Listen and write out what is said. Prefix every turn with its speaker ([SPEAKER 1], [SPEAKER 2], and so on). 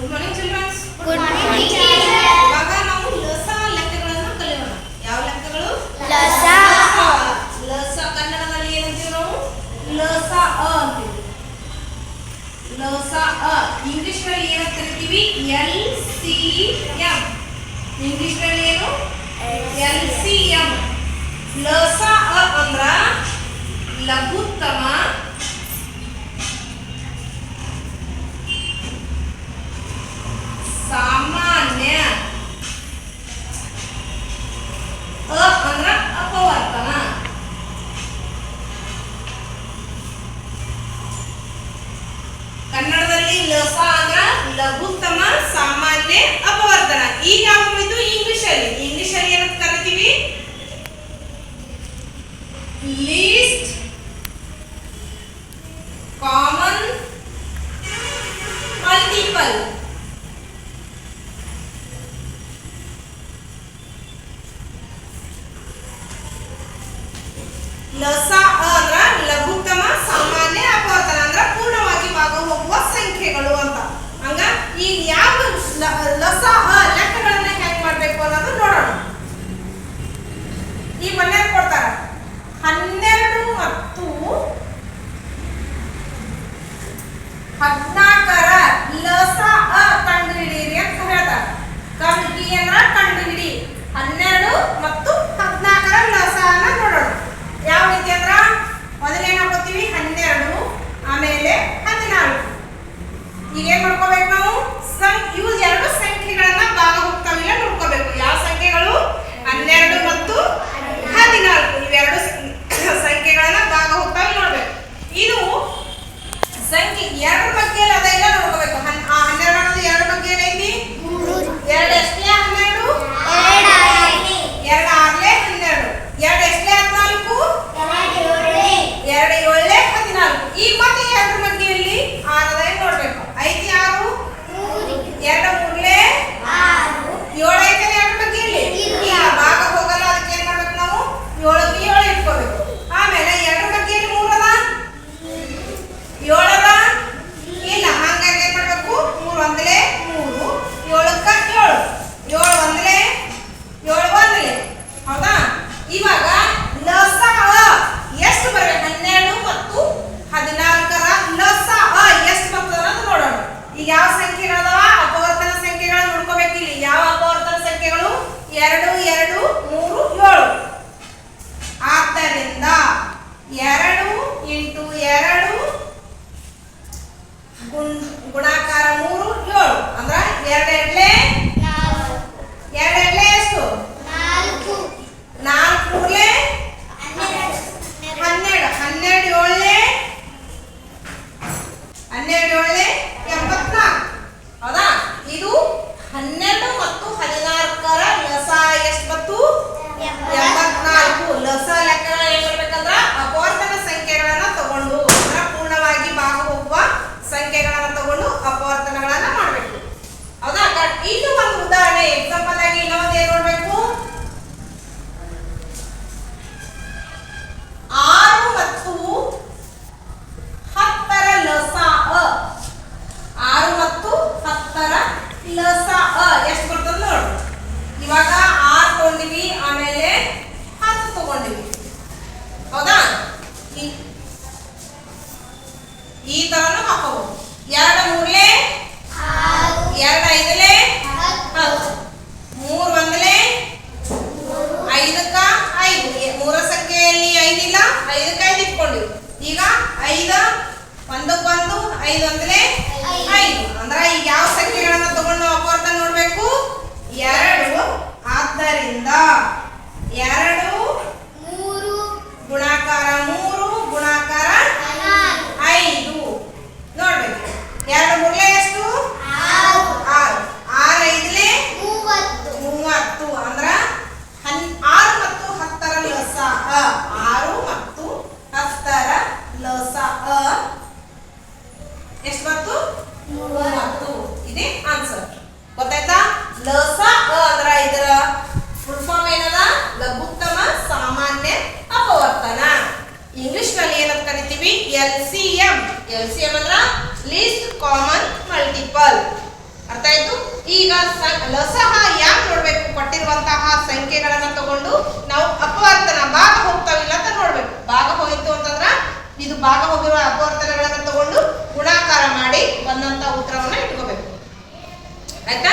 [SPEAKER 1] Good morning childrens
[SPEAKER 2] good morning
[SPEAKER 1] ಇವಾಗ ನಾವು ಲಸ ಲೆಕ್ಕಗಳನ್ನು ಕಲಿಯೋಣ. ಯಾವ ಲೆಕ್ಕಗಳು?
[SPEAKER 2] ಲಸ.
[SPEAKER 1] ಲಸ ಕನ್ನಡದಲ್ಲಿ ಏನಂತೀವಿ ನಾವು? ಲಸ ಅ ಲಸ ಅ. ಇಂಗ್ಲಿಷ್ನಲ್ಲಿ ಏನು ಕರಿತೀವಿ? L C M. ಇಂಗ್ಲಿಷ್ನಲ್ಲಿ ಏನು? L C M. ಲಸ ಅ ಅಂದ್ರ ಲಘುತ್ತಮ ಇದರಲ್ಲಿ ಲಸಾನ ಲಘುತ್ತಮ ಸಾಮಾನ್ಯ, ಅಪವರ್ತನ. ಈಗ ಇದು ಇಂಗ್ಲಿಷ್ ಅಲ್ಲಿ. ಇಂಗ್ಲಿಷ್ ಅಲ್ಲಿ ಏನಂತ ಕರಿತೀವಿ? ಲೀಸ್ಟ್ ಕಾಮನ್ ಮಲ್ಟಿಪಲ್ ಹನ್ನೆರಡು ಒಳ್ಳೆ ಪೀಪಲ್ ಅರ್ಥ ಆಯ್ತು? ಈಗ ಲಸಹ ಯಾಕೆ ನೋಡ್ಬೇಕು? ಕೊಟ್ಟಿರುವಂತಹ ಸಂಖ್ಯೆಗಳನ್ನ ತಗೊಂಡು ನಾವು ಅಪವರ್ತನ, ಭಾಗ ಹೋಗ್ತಾವಿಲ್ಲ ಅಂತ ನೋಡ್ಬೇಕು. ಭಾಗ ಹೋಯಿತು ಅಂತಂದ್ರ ಇದು ಭಾಗ ಹೋಗಿರುವ ಅಪವರ್ತನಗಳನ್ನ ತಗೊಂಡು ಗುಣಾಕಾರ ಮಾಡಿ ಬಂದಂತ ಉತ್ತರವನ್ನ ಇಟ್ಕೋಬೇಕು. ಆಯ್ತಾ?